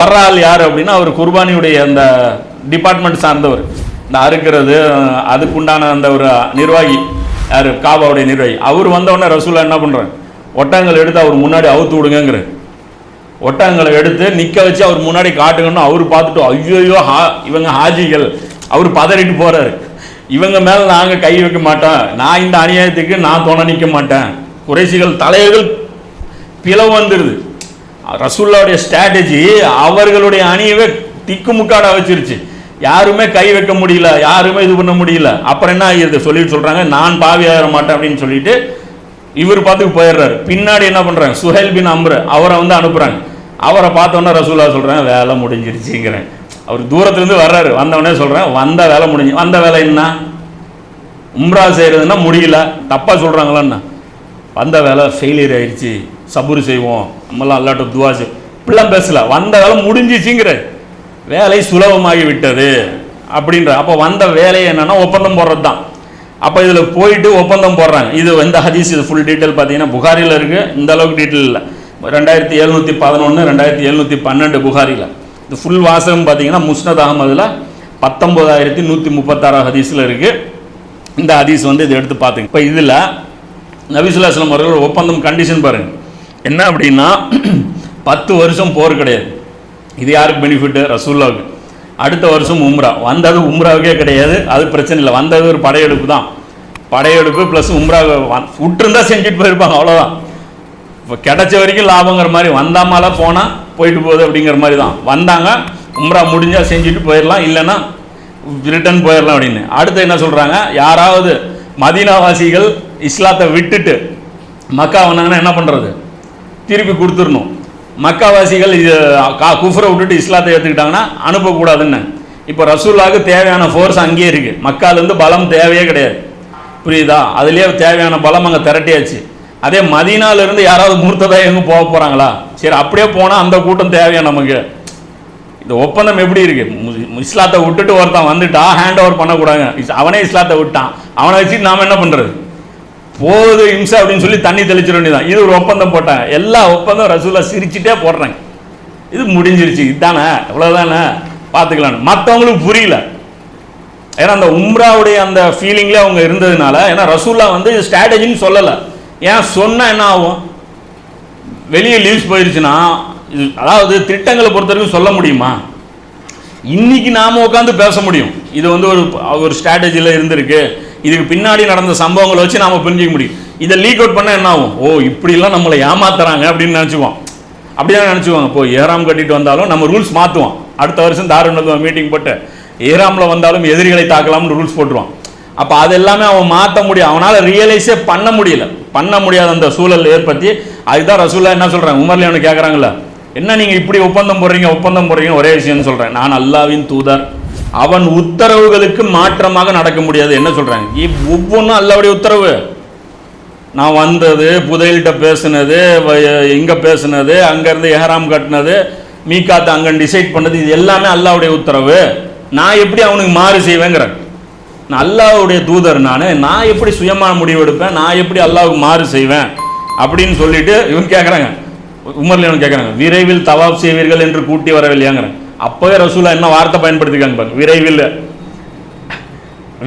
வர்ற ஆள் யார் அப்படின்னா அவர் குர்பானியுடைய அந்த டிபார்ட்மெண்ட் சார்ந்தவர். இந்த அறுக்கிறது அதுக்குண்டான அந்த ஒரு நிர்வாகி யார்? காபாவுடைய நிர்வாகி. அவர் வந்தவுடனே ரசூலா என்ன பண்ணுறாங்க ஒட்டகங்கள் எடுத்து அவர் முன்னாடி அவுத்து விடுங்கிற ஒட்டகங்களை எடுத்து நிற்க வச்சு அவர் முன்னாடி காட்டுங்கன்னு அவர் பார்த்துட்டு ஐயோ ஹா இவங்க ஹாஜிகள். அவர் பதறிட்டு போகிறாரு இவங்க மேலே நாங்கள் கை வைக்க மாட்டோம். நான் இந்த அநியாயத்துக்கு நான் துணை நிற்க மாட்டேன். குறைசிகள் தலைவர்கள் பிளவு வந்துடுது ரசூல்லாவுடைய ஸ்ட்ராட்டஜி அவர்களுடைய அணியவே திக்குமுக்காட வச்சிருச்சு. யாருமே கை வைக்க முடியல யாருமே இது பண்ண முடியல. அப்புறம் என்ன ஆகிருது சொல்லிட்டு சொல்றாங்க நான் பாவியாக மாட்டேன் அப்படின்னு சொல்லிட்டு இவர் பார்த்துக்கு போயிடுறாரு. பின்னாடி என்ன பண்றாங்க? சுஹேல் பின் அம்ரு அவரை வந்து அனுப்புறாங்க. அவரை பார்த்தோன்னே ரசூலா சொல்றேன் வேலை முடிஞ்சிருச்சுங்கிறேன். அவர் தூரத்துலேருந்து வர்றாரு. வந்தவொடனே சொல்றேன் வந்த வேலை முடிஞ்சு வந்த வேலை என்ன? உம்ரா செய்யறதுன்னா முடியல தப்பா சொல்றாங்களான்னா வந்த வேலை ஃபெயிலியர் ஆயிடுச்சு. சபுரு செய்வோம். நம்மளாம் அல்லாட்ட துவா செய். இப்படிலாம் பேசல. வந்த வேலை முடிஞ்சிச்சுங்கிற. வேலை சுலபமாகி விட்டது அப்படின்ற. அப்போ வந்த வேலை என்னன்னா ஒப்பந்தம் போடுறது தான் அப்போ இதில் போயிட்டு ஒப்பந்தம் போடுறாங்க. இது இந்த ஹதீஸ் இது ஃபுல் டீட்டெயில் பார்த்தீங்கன்னா புகாரியில் இருக்குது இந்த அளவுக்கு டீட்டெயில் இல்லை. ரெண்டாயிரத்தி எழுநூற்றி பதினொன்று ரெண்டாயிரத்தி எழுநூற்றி பன்னெண்டு புகாரியில் இது ஃபுல் வாசகம் பார்த்தீங்கன்னா முஸ்னத் அகமதில் பத்தொம்போதாயிரத்தி நூற்றி முப்பத்தாறாம் ஹதீஸில் இருக்குது இந்த ஹதீஸ் வந்து இதை எடுத்து பார்த்துங்க. இப்போ இதில் நபிசுல்லாஸ்லம் அவர்கள் ஒப்பந்தம் கண்டிஷன் பாருங்கள் என்ன அப்படின்னா பத்து வருஷம் போர் கிடையாது. இது யாருக்கு பெனிஃபிட்டு ரசூல்லாவுக்கு. அடுத்த வருஷம் உம்ரா. வந்தது உம்ராவுக்கே கிடையாது அது பிரச்சனை இல்லை. வந்தது ஒரு படையெடுப்பு தான். படையெடுப்பு ப்ளஸ் உம்ரா விட்டுருந்தா செஞ்சுட்டு போயிருப்பாங்க அவ்வளோதான் இப்போ கிடைச்ச வரைக்கும் லாபங்கிற மாதிரி வந்தாமல போனால் போயிட்டு போகுது அப்படிங்கிற மாதிரி தான். வந்தாங்க உம்ரா முடிஞ்சால் செஞ்சுட்டு போயிடலாம் இல்லைன்னா ரிட்டர்ன் போயிடலாம் அப்படின்னு. அடுத்து என்ன சொல்கிறாங்க யாராவது மதீனாவாசிகள் இஸ்லாத்தை விட்டுட்டு மக்கா வந்தாங்கன்னா என்ன பண்ணுறது திருப்பி கொடுத்துடணும். மக்காவாசிகள் இது கா- குஃபரை விட்டுட்டு இஸ்லாத்தை ஏற்றுக்கிட்டாங்கன்னா அனுப்பக்கூடாதுன்னு. இப்போ ரசூல்லாவுக்கு தேவையான ஃபோர்ஸ் அங்கேயே இருக்குது மக்காலேருந்து பலம் தேவையே கிடையாது. புரியுதா? அதுலேயே தேவையான பலம் அங்கே திரட்டியாச்சு. அதே மதினாலேருந்து யாராவது மூர்த்ததாக எங்கே போக போகிறாங்களா சரி அப்படியே போனால் அந்த கூட்டம் தேவையா நமக்கு? இந்த ஒப்பந்தம் எப்படி இருக்குது இஸ்லாத்தை விட்டுட்டு ஒருத்தன் வந்துட்டா ஹேண்ட் ஓவர் பண்ணக்கூடாது இஸ்- அவனே இஸ்லாத்தை விட்டான். அவனை வச்சுட்டு நாம் என்ன பண்ணுறது போது இம்சா அப்படின்னு சொல்லி தண்ணி தெளிச்சிட வேண்டியதான் இது ஒரு ஒப்பந்தம் போட்டாங்க. எல்லா ஒப்பந்தம் ரசூலா சிரிச்சுட்டே போடுறாங்க. இது முடிஞ்சிருச்சு. இதுதானே இவ்வளவுதானே? பார்த்துக்கலாம் மற்றவங்களுக்கு புரியல. ஏன்னா அந்த உம்ராவுடைய அந்த ஃபீலிங்கில் அவங்க இருந்ததுனால ஏன்னா ரசூல்லா வந்து ஸ்ட்ராட்டஜின்னு சொல்லலை. ஏன் சொன்னால் என்ன ஆகும்? வெளியே லீவ்ஸ் போயிருச்சுன்னா இது அதாவது திட்டங்களை பொறுத்த வரைக்கும் சொல்ல முடியுமா? இன்னைக்கு நாம உட்காந்து பேச முடியும். இது வந்து ஒரு ஒரு ஸ்ட்ராட்டஜியில் இருந்திருக்கு. இதுக்கு பின்னாடி நடந்த சம்பவங்களை வச்சு நாம புரிஞ்சிக்க முடியும். இதை லீக் அவுட் பண்ணால் என்ன ஆகும்? ஓ இப்படிலாம் நம்மளை ஏமாத்துறாங்க அப்படின்னு நினச்சிக்குவோம். அப்படிதான் நினச்சிக்குவாங்க. இப்போ ஏறாம் கட்டிட்டு வந்தாலும் நம்ம ரூல்ஸ் மாற்றுவோம் அடுத்த வருஷம் தாருணத்துவம் மீட்டிங் போட்டு ஏராமில் வந்தாலும் எதிரிகளை தாக்கலாம்னு ரூல்ஸ் போட்டுருவான். அப்போ அது எல்லாமே அவன் மாற்ற முடியும். அவனால் ரியலைஸே பண்ண முடியல. பண்ண முடியாத அந்த சூழல் ஏற்படுத்தி அதுதான் ரசூல்லா என்ன சொல்கிறாங்க உமர்ல அவனு கேட்குறாங்களா என்ன நீங்கள் இப்படி ஒப்பந்தம் போடுறீங்க ஒப்பந்தம் போடுறீங்க ஒரே விஷயம்னு சொல்கிறேன் நான் அல்லாவின் தூதர். அவன் உத்தரவுகளுக்கு மாற்றமாக நடக்க முடியாது. என்ன சொல்கிறாங்க ஒவ்வொன்றும் அல்லாவுடைய உத்தரவு. நான் வந்தது புதையல்கிட்ட பேசுனது இங்கே பேசுனது அங்கேருந்து ஏஹராம் கட்டினது மீகாத்து அங்கே டிசைட் பண்ணது இது எல்லாமே அல்லாவுடைய உத்தரவு. நான் எப்படி அவனுக்கு மாறு செய்வேங்கிறேன். நான் அல்லாவுடைய தூதர் நான் நான் எப்படி சுயமான முடிவு எடுப்பேன் நான் எப்படி அல்லாவுக்கு மாறு செய்வேன் அப்படின்னு சொல்லிட்டு இவன் கேட்குறாங்க உமர்ல இவன் கேட்குறாங்க விரைவில் தவாப் செய்வீர்கள் என்று கூட்டி வரவில்லையாங்கிறேன். அப்போவே ரசூலா என்ன வார்த்தை பயன்படுத்திக்காங்க பாருங்க விரைவில்.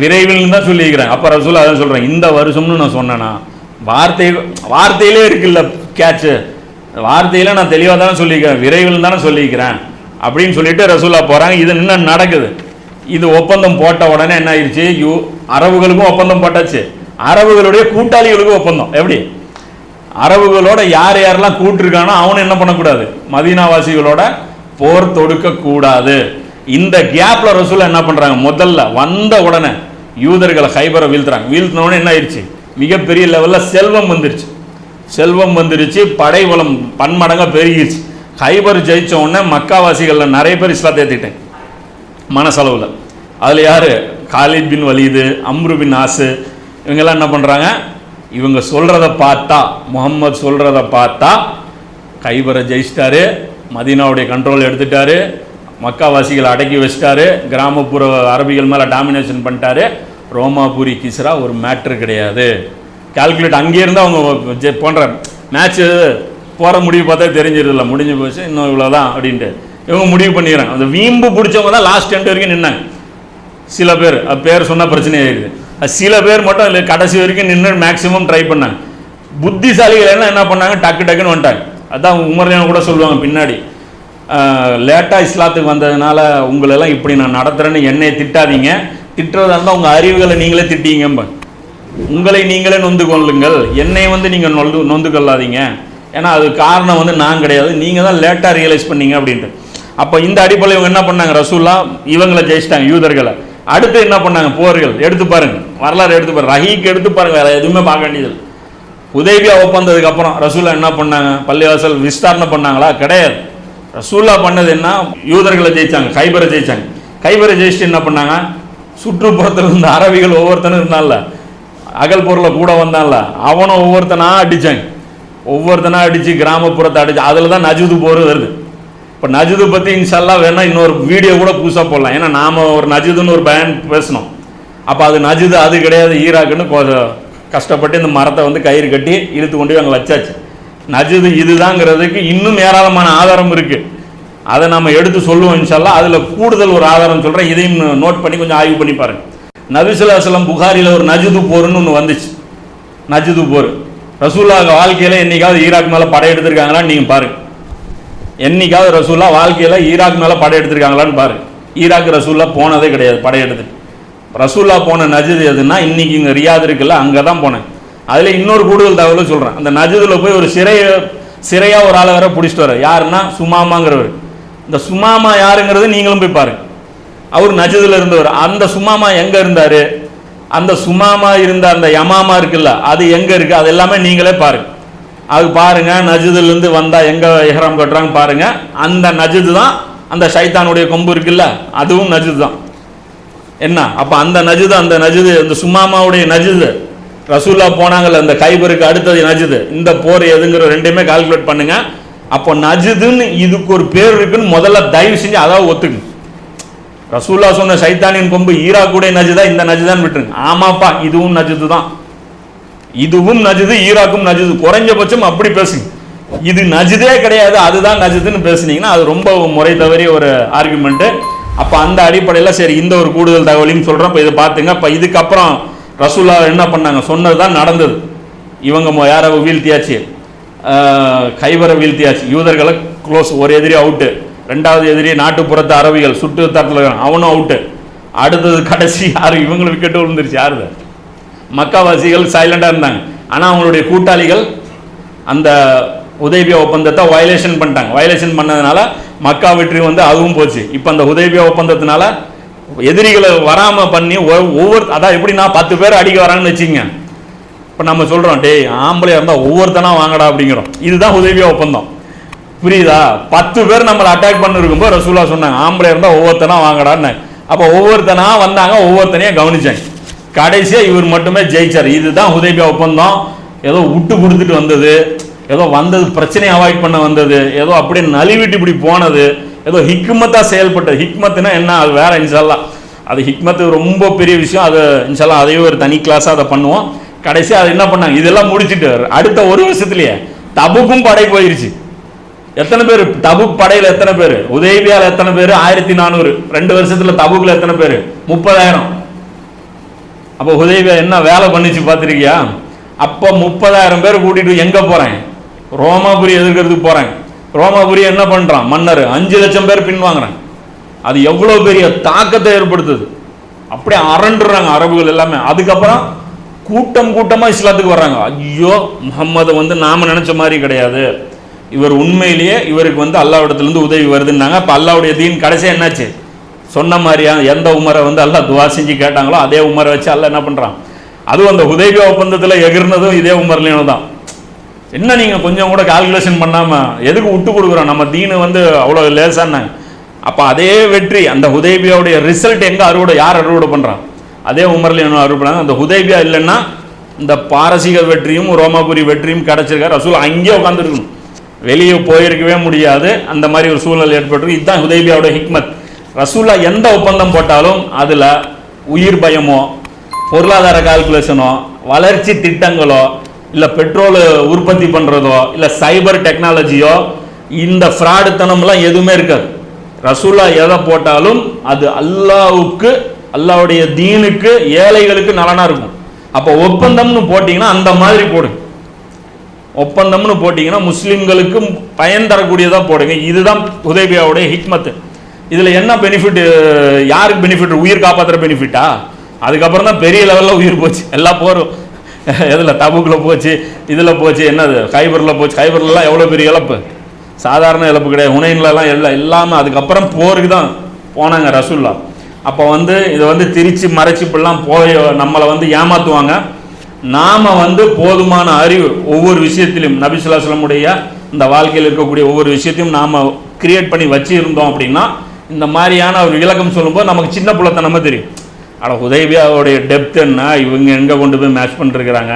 விரைவில் தான் சொல்லியிருக்கிறேன் அப்போ ரசூலா அதான் சொல்கிறேன் இந்த வருஷம்னு நான் சொன்னேன்னா வார்த்தை வார்த்தையிலே இருக்குல்ல கேட்சு வார்த்தையில நான் தெளிவாக தானே சொல்லியிருக்கிறேன் விரைவில் தானே சொல்லியிருக்கிறேன் அப்படின்னு சொல்லிட்டு ரசூலா போகிறாங்க இது இன்னும் நடக்குது? இது ஒப்பந்தம் போட்ட உடனே என்ன ஆயிடுச்சு யூ அரபுகளுக்கும் ஒப்பந்தம் போட்டாச்சு. அரபுகளுடைய கூட்டாளிகளுக்கும் ஒப்பந்தம். எப்படி? அரபுகளோட யார் யாரெல்லாம் கூட்டிருக்கானோ அவனும் என்ன பண்ணக்கூடாது? மதீனாவாசிகளோட போர் தொடுக்க கூடாது. இந்த கேப்ல ரசூல் என்ன பண்றாங்க? முதல்ல வந்த உடனே யூதர்களை ஹைபரை வீழ்த்துறாங்க. வீழ்த்தின உடனே என்ன ஆயிடுச்சு? மிகப்பெரிய லெவல்ல செல்வம் வந்துருச்சு. செல்வம் வந்துருச்சு படை வளம் பன்மடங்கா பெருகிருச்சு. ஹைபர் ஜெயிச்ச உடனே மக்காவாசிகள்ல நிறைய பேர் இஸ்லாத்தை ஏற்றிட்டேன் மனசளவில். அதில் யார்? காலித் பின் வலீது அம்ரு பின் ஆசு இவங்கெல்லாம் என்ன பண்ணுறாங்க இவங்க சொல்கிறத பார்த்தா முகம்மது சொல்கிறத பார்த்தா கைபரை ஜெயிச்சிட்டாரு. மதீனாவுடைய கண்ட்ரோல் எடுத்துட்டாரு. மக்காவாசிகளை அடக்கி வச்சிட்டாரு. கிராமப்புற அரபிகள் மேலே டாமினேஷன் பண்ணிட்டாரு. ரோமாபுரி கிஸ்ரா ஒரு மேட்ரு கிடையாது. கால்குலேட் அங்கேருந்து அவங்க ஜெ- போன்ற மேட்ச்சு போகிற முடிவு பார்த்தா தெரிஞ்சிருதில்ல. முடிஞ்சு போச்சு இன்னும் இவ்வளோதான் அப்படின்ட்டு. இவங்க முடிவு பண்ணிடுறாங்க. அந்த வீம்பு பிடிச்சவங்க தான் லாஸ்ட் டென் வரைக்கும் நின்னாங்க. சில பேர். பேர் சொன்னால் பிரச்சனை ஆயிடுது. அது சில பேர் மட்டும் இல்லை கடைசி வரைக்கும் நின்று மேக்ஸிமம் ட்ரை பண்ணாங்க. புத்திசாலிகள் என்ன என்ன பண்ணாங்க? டக்கு டக்குன்னு வந்துட்டாங்க. அதான் உமர்லியான கூட சொல்லுவாங்க பின்னாடி. லேட்டாக இஸ்லாத்துக்கு வந்ததுனால உங்களெல்லாம் இப்படி நான் நடத்துகிறேன்னு என்னை திட்டாதீங்க. திட்டுறதா இருந்தால் உங்கள் அறிவுகளை நீங்களே திட்டீங்கம்ப உங்களை நீங்களே நொந்து கொள்ளுங்கள். என்னை வந்து நீங்கள் நொந்து நொந்து கொள்ளாதீங்க. ஏன்னா அது காரணம் வந்து நான் கிடையாது. நீங்கள் தான் லேட்டாக ரியலைஸ் பண்ணீங்க அப்படின்ட்டு. அப்போ இந்த அடிப்படையில் இவங்க என்ன பண்ணாங்க ரசூல்லா? இவங்களை ஜெயிச்சிட்டாங்க யூதர்களை. அடுத்து என்ன பண்ணாங்க? போர்கள். எடுத்து பாருங்க. வரலாறு எடுத்து பாருங்க. ரஹீக்கு எடுத்து பாருங்க. வேற எதுவுமே பார்க்க வேண்டியது உதவியா ஒப்பந்ததுக்கு அப்புறம் ரசூல்லா என்ன பண்ணாங்க? பள்ளிவாசல் விஸ்தாரணை பண்ணாங்களா? கிடையாது. ரசூல்லா பண்ணது என்ன? யூதர்களை ஜெயிச்சாங்க கைபரை ஜெயிச்சாங்க. கைபரை ஜெயிச்சுட்டு என்ன பண்ணாங்க? சுற்றுப்புறத்தில் இருந்த அரபிகள் ஒவ்வொருத்தனும் இருந்தான்ல. அகல் பொருளை கூட வந்தான்ல. அவனும் ஒவ்வொருத்தனா அடிச்சாங்க. ஒவ்வொருத்தனா அடிச்சு கிராமப்புறத்தை அடிச்சு அதில் தான் நஜுது போர் வருது. இப்போ நஜுது பற்றி இன்ஷால்லா வேணா இன்னொரு வீடியோ கூட புதுசாக போடலாம். ஏன்னா நாம ஒரு நஜுதுன்னு ஒரு பயன் பேசணும். அப்போ அது நஜுது அது கிடையாது ஈராக்குன்னு கஷ்டப்பட்டு இந்த மரத்தை வந்து கயிறு கட்டி இழுத்து கொண்டு போய் அங்கே வச்சாச்சு. நஜது இதுதாங்கிறதுக்கு இன்னும் ஏராளமான ஆதாரம் இருக்குது அதை நம்ம எடுத்து சொல்லுவோம் இன்ஷால்லாம் அதில் கூடுதல் ஒரு ஆதாரம் சொல்கிறேன் இதையும் நோட் பண்ணி கொஞ்சம் ஆய்வு பண்ணி பாருங்கள் நபிசுல்லாஸ்லம் புகாரியில் ஒரு நஜுது போர்னு ஒன்று வந்துச்சு. நஜுது போர். ரசூல்லா வாழ்க்கையில் என்னைக்காவது ஈராக் மேலே படையெடுத்திருக்காங்களான்னு நீங்கள் பாருங்கள் என்னைக்காவது ரசூல்லா வாழ்க்கையில் ஈராக் மேலே படையெடுத்திருக்காங்களான்னு பாரு ஈராக் ரசூல்லா போனதே கிடையாது படையெடுத்து ரசூல்லா போன நஜது எதுன்னா இன்னைக்கு இங்கே ரியாது இருக்குல்ல அங்கே தான் போனேன். அதில் இன்னொரு கூடுதல் தகவலும் சொல்கிறேன் அந்த நஜிதில் போய் ஒரு சிறைய சிறையாக ஒரு ஆளை வேற பிடிச்சிட்டு வர யாருன்னா சுமாமாங்கிறவர். இந்த சுமாமா யாருங்கிறது நீங்களும் போய் பாருங்க. அவர் நஜிதில் இருந்தவர். அந்த சுமாமா எங்கே இருந்தார்? அந்த சுமாமா இருந்த அந்த யமாமா இருக்குல்ல அது எங்கே இருக்குது அது எல்லாமே நீங்களே பாருங்க. அது பாருங்க நஜதுலேருந்து வந்தால் எங்கே எஹ்ராம் கட்டுறாங்க பாருங்க. அந்த நஜிது தான் அந்த சைத்தானுடைய கொம்பு இருக்குல்ல அதுவும் நஜது தான் என்ன? அப்போ அந்த நஜுது அந்த நஜுது இந்த சும்மாமாவுடைய நஜுது. ரசூல்லா போனாங்கல்ல அந்த கைபருக்கு அடுத்தது நஜுது. இந்த போர் எதுங்கிற ரெண்டையுமே கால்குலேட் பண்ணுங்க. அப்போ நஜுதுன்னு இதுக்கு ஒரு பேர் இருக்குன்னு முதல்ல தயவு செஞ்சு அதாவது ஒத்துக்கு. ரசூல்லா சொன்ன சைத்தானின் கொம்பு ஈராக்குடைய நஜுதா இந்த நஜுதான் விட்டுருங்க. ஆமாப்பா இதுவும் நஜுது தான் இதுவும் நஜுது ஈராக்கும் நஜுது. குறைஞ்சபட்சம் அப்படி பேசுங்க. இது நஜுதே கிடையாது அதுதான் நஜிதுன்னு பேசுனீங்கன்னா அது ரொம்ப முறை தவறிய ஒரு ஆர்குமெண்ட்டு அப்போ அந்த அடிப்படையில் சரி இந்த ஒரு கூடுதல் தகவலையும் சொல்கிறோம் இப்போ இதை பார்த்துங்க. இப்போ இதுக்கப்புறம் ரசூல்லா என்ன பண்ணாங்க? சொன்னது தான் நடந்தது. இவங்க மொ- யாரை வீழ்த்தியாச்சு? கைவரை வீழ்த்தியாச்சு. யூதர்களை க்ளோஸ் ஒரு எதிரி அவுட்டு ரெண்டாவது எதிரி நாட்டுப்புறத்து அரபிகள் சுட்டு தரத்தில் அவனும் அவுட்டு அடுத்தது கடைசி யார்? இவங்களும் விக்கெட்டு விழுந்துருச்சு. யார் மக்காவாசிகள் சைலண்டாக இருந்தாங்க. ஆனால் அவங்களுடைய கூட்டாளிகள் அந்த உதய்பியா ஒப்பந்தத்தை வயலேஷன் பண்ணிட்டாங்க. வயலேஷன் பண்ணதுனால மக்கா வெற்றி வந்து அதுவும் போச்சு. இப்போ அந்த உதய்பியா ஒப்பந்தத்தினால எதிரிகளை வராமல் பண்ணி ஒ- ஒவ்வொரு அதான் எப்படின்னா பத்து பேர் அடிக்க வராங்கன்னு வச்சுங்க. இப்போ நம்ம சொல்கிறோம் டேய் ஆம்பளையா இருந்தால் ஒவ்வொருத்தனா வாங்கடா அப்படிங்கிறோம். இதுதான் உதவியா ஒப்பந்தம். புரியுதா? பத்து பேர் நம்மளை அட்டாக் பண்ணிருக்கும்போது ரசூலா சொன்னாங்க ஆம்பளையா இருந்தால் ஒவ்வொருத்தனா வாங்கடான்னு. அப்போ ஒவ்வொருத்தனா வந்தாங்க ஒவ்வொருத்தனையும் கவனிச்சாங்க கடைசியாக இவர் மட்டுமே ஜெயிச்சார். இதுதான் உதவியா ஒப்பந்தம். ஏதோ விட்டு கொடுத்துட்டு வந்தது. ஏதோ வந்தது பிரச்சனையை அவாய்ட் பண்ண வந்தது ஏதோ அப்படியே நலிவிட்டு இப்படி போனது ஏதோ ஹிக்மத்தாக செயல்பட்டது. ஹிக்மத்துனா என்ன? அது வேற இன்ஷால்லா அது ஹிக்மத்து ரொம்ப பெரிய விஷயம். அது இன்ஷால்லா அதையும் ஒரு தனி கிளாஸாக அதை பண்ணுவோம். கடைசியாக அது என்ன பண்ணாங்க? இதெல்லாம் முடிச்சிட்டு அடுத்த ஒரு வருஷத்துலயே தபுக்கும் படை போயிருச்சு. எத்தனை பேர்? தபுக் படையில் எத்தனை பேர்? உதயபியால எத்தனை பேர்? ஆயிரத்தி நானூறு. ரெண்டு வருஷத்தில் தபுக்கில் எத்தனை பேர்? முப்பதாயிரம். அப்போ உதயபியா என்ன வேலை பண்ணிச்சு பார்த்துருக்கியா? அப்போ முப்பதாயிரம் பேர் கூட்டிட்டு எங்கே போகிறேன் ரோமாபுரி எதிர்க்கிறதுக்கு போகிறாங்க ரோமாபுரி என்ன பண்ணுறான் மன்னர். அஞ்சு லட்சம் பேர் பின்வாங்குறாங்க அது எவ்வளோ பெரிய தாக்கத்தை ஏற்படுத்துது? அப்படியே அரண்டுறாங்க அரபுகள் எல்லாமே. அதுக்கப்புறம் கூட்டம் கூட்டமாக இஸ்லாத்துக்கு வர்றாங்க. ஐயோ முகம்மது வந்து நாம் நினச்ச மாதிரி கிடையாது. இவர் உண்மையிலேயே இவருக்கு வந்து அல்லாவிடத்துலேருந்து உதவி வருதுன்னாங்க. அப்போ அல்லாவுடைய தீன் கடைசியாக என்னாச்சு? சொன்ன மாதிரியா எந்த உமரை வந்து அல்லா துவா செஞ்சு கேட்டாங்களோ அதே உமரை வச்சு அல்ல என்ன பண்ணுறான் அதுவும் அந்த உதவி ஒப்பந்தத்தில் எகிர்னதும் இதே உமர்லேயும் தான். என்ன நீங்கள் கொஞ்சம் கூட கால்குலேஷன் பண்ணாமல் எதுக்கு விட்டு கொடுக்குறோம்? நம்ம தீனு வந்து அவ்வளோ லேசானாங்க அப்போ அதே வெற்றி அந்த ஹுதேபியாவுடைய ரிசல்ட் எங்கே அறுவடை யார் அறுவடை பண்ணுறான் அதே உமர்ல என்ன அறுவடை பண்ணாங்க. அந்த ஹுதேபியா இல்லைன்னா இந்த பாரசீக வெற்றியும் ரோமாபுரி வெற்றியும் கிடச்சிருக்காரு. ரசூல் அங்கேயே உட்காந்துருக்கணும் வெளியே போயிருக்கவே முடியாது. அந்த மாதிரி ஒரு சூழ்நிலை ஏற்பட்டு இதுதான் ஹுதேபியாவோட ஹிக்மத் ரசூலா எந்த ஒப்பந்தம் போட்டாலும் அதில் உயிர் பயமோ பொருளாதார கால்குலேஷனோ வளர்ச்சி திட்டங்களோ இல்லை பெட்ரோல் உற்பத்தி பண்ணுறதோ இல்லை சைபர் டெக்னாலஜியோ இந்த ஃப்ராடுத்தனம்லாம் எதுவுமே இருக்காது. ரசூலா எதை போட்டாலும் அது அல்லாவுக்கு அல்லாவுடைய தீனுக்கு ஏழைகளுக்கு நலனாக இருக்கும். அப்போ ஒப்பந்தம்னு போட்டிங்கன்னா அந்த மாதிரி போடுங்க ஒப்பந்தம்னு போட்டிங்கன்னா முஸ்லீம்களுக்கும் பயன் தரக்கூடியதாக போடுங்க. இதுதான் உதேபியாவுடைய ஹிக்மத்து. இதில் என்ன பெனிஃபிட் யாருக்கு பெனிஃபிட் உயிர் காப்பாற்றுற பெனிஃபிட்டா அதுக்கப்புறம் தான் பெரிய லெவலில் உயிர் போச்சு. எல்லாம் போரும். எதில் தபுக்கில் போச்சு இதில் போச்சு என்னது? ஹைபரில் போச்சு. ஹைபர்லலாம் எவ்வளோ பெரிய இழப்பு? சாதாரண இழப்பு கிடையாது. ஹுனைன்லலாம் எல்லாம் இல்லாமல் அதுக்கப்புறம் போருக்கு தான் போனாங்க ரசூல்லா. அப்போ வந்து இதை வந்து திரிச்சு மறைச்சு இப்படிலாம் போய் நம்மளை வந்து ஏமாற்றுவாங்க நாம் வந்து போதுமான அறிவு ஒவ்வொரு விஷயத்திலும் நபிசுல்லாஸ்லமுடைய இந்த வாழ்க்கையில் இருக்கக்கூடிய ஒவ்வொரு விஷயத்தையும் நாம் கிரியேட் பண்ணி வச்சுருந்தோம் அப்படின்னா இந்த மாதிரியான ஒரு விளக்கம் சொல்லும்போது நமக்கு சின்ன புள்ளத்தனமா தெரியும். ஆனால் உதயபியாவுடைய டெப்த் என்ன? இவங்க எங்கே கொண்டு போய் மேட்ச் பண்ணிருக்கிறாங்க?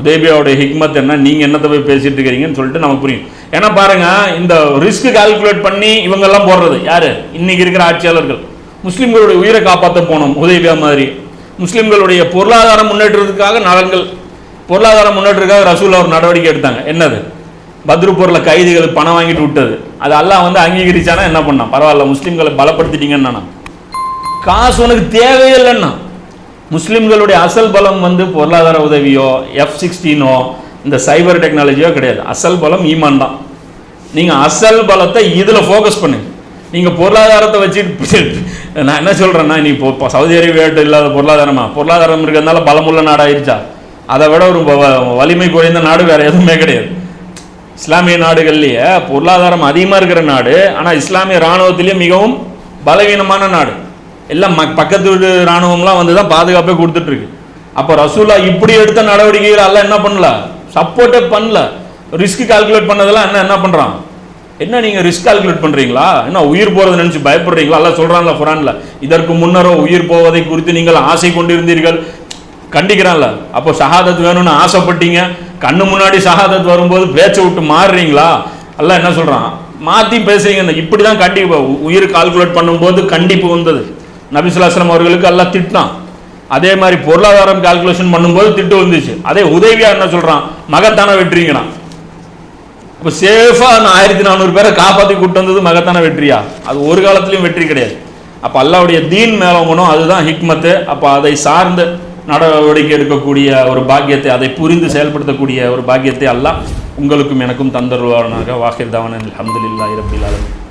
உதயபியாவுடைய ஹிக்மத் என்ன? நீங்கள் என்னத்தை போய் பேசிட்டு இருக்கிறீங்கன்னு சொல்லிட்டு நமக்கு புரியும். ஏன்னா பாருங்க இந்த ரிஸ்க் கால்குலேட் பண்ணி இவங்கெல்லாம் போடுறது யார்? இன்னைக்கு இருக்கிற ஆட்சியாளர்கள். முஸ்லீம்களுடைய உயிரை காப்பாற்ற போனோம் உதயபியா மாதிரி. முஸ்லீம்களுடைய பொருளாதார முன்னேற்றத்துக்காக நலன்கள். பொருளாதார முன்னேற்றத்துக்காக ரசூல் ஒரு நடவடிக்கை எடுத்தாங்க. என்னது? பத்ரு பொருளை கைதிகளுக்கு பணம் வாங்கிட்டு விட்டது. அது எல்லாம் வந்து அங்கீகரிச்சானா என்ன பண்ணான்? பரவாயில்ல முஸ்லீம்களை பலப்படுத்திட்டீங்கன்னு காசு உனக்கு தேவையில்லைன்னா முஸ்லீம்களுடைய அசல் பலம் வந்து பொருளாதார உதவியோ எஃப் சிக்ஸ்டீனோ இந்த சைபர் டெக்னாலஜியோ கிடையாது. அசல் பலம் ஈமான் தான். நீங்கள் அசல் பலத்தை இதில் ஃபோக்கஸ் பண்ணுங்க நீங்கள் பொருளாதாரத்தை வச்சுட்டு நான் என்ன சொல்கிறேன்னா நீ இப்போ சவுதி அரேபியாட்டு இல்லாத பொருளாதாரமா? பொருளாதாரம் இருக்கிறதுனால பலமுள்ள நாடாயிருச்சா? அதை விட ஒரு வ- வலிமை குறைந்த நாடு வேறு எதுவுமே கிடையாது. இஸ்லாமிய நாடுகள்லேயே பொருளாதாரம் அதிகமாக இருக்கிற நாடு ஆனால் இஸ்லாமிய இராணுவத்திலேயே மிகவும் பலவீனமான நாடு. எல்லாம் ம பக்கத்து வீட்டு இராணுவம்லாம் வந்து தான் பாதுகாப்பே கொடுத்துட்ருக்கு. அப்போ ரசூலா இப்படி எடுத்த நடவடிக்கைகள் எல்லாம் என்ன பண்ணல? சப்போர்ட்டே பண்ணல. ரிஸ்க் கால்குலேட் பண்ணதெல்லாம் என்ன என்ன பண்ணுறான் என்ன நீங்கள் ரிஸ்க் கால்குலேட் பண்ணுறீங்களா என்ன உயிர் போகிறது நினச்சி பயப்படுறீங்களா? எல்லாம் சொல்கிறான்ல குரான்ல இதற்கு முன்னரோ உயிர் போவதை குறித்து நீங்கள் ஆசை கொண்டிருந்தீர்கள். கண்டிக்கிறான்ல. அப்போ ஷஹாதத் வேணும்னு ஆசைப்பட்டீங்க. கண்ணு முன்னாடி ஷஹாதத் வரும்போது பேச்சை விட்டு மாறுறீங்களா? எல்லாம் என்ன சொல்கிறான் மாற்றி பேசுறீங்க இப்படி தான் கண்டிப்பாக உயிர் கால்குலேட் பண்ணும்போது கண்டிப்பு வந்தது. நபிசுல்லாஸ்லாம் அவர்களுக்கு எல்லாம் திட்டினான். அதே மாதிரி பொருளாதாரம் கால்குலேஷன் பண்ணும்போது திட்டு வந்துச்சு. அதே உதவியா என்ன சொல்றான் மகத்தான வெற்றிங்கண்ணா இப்போ சேஃபா நான் ஆயிரத்தி நானூறு பேரை காப்பாற்றி கூட்டு வந்தது மகத்தான வெற்றியா அது ஒரு காலத்திலையும் வெற்றி கிடையாது. அப்போ அல்லாவுடைய தீன் மேலவங்கணும் அதுதான் ஹிக்மத்து. அப்போ அதை சார்ந்து நடவடிக்கை எடுக்கக்கூடிய ஒரு பாக்கியத்தை அதை புரிந்து செயல்படுத்தக்கூடிய ஒரு பாக்கியத்தை அல்லாஹ் உங்களுக்கும் எனக்கும் தந்தருவானாக. வாஹிர் தவன் அல்ஹம்துலில்லாஹி ரப்பில் ஆலமீன்.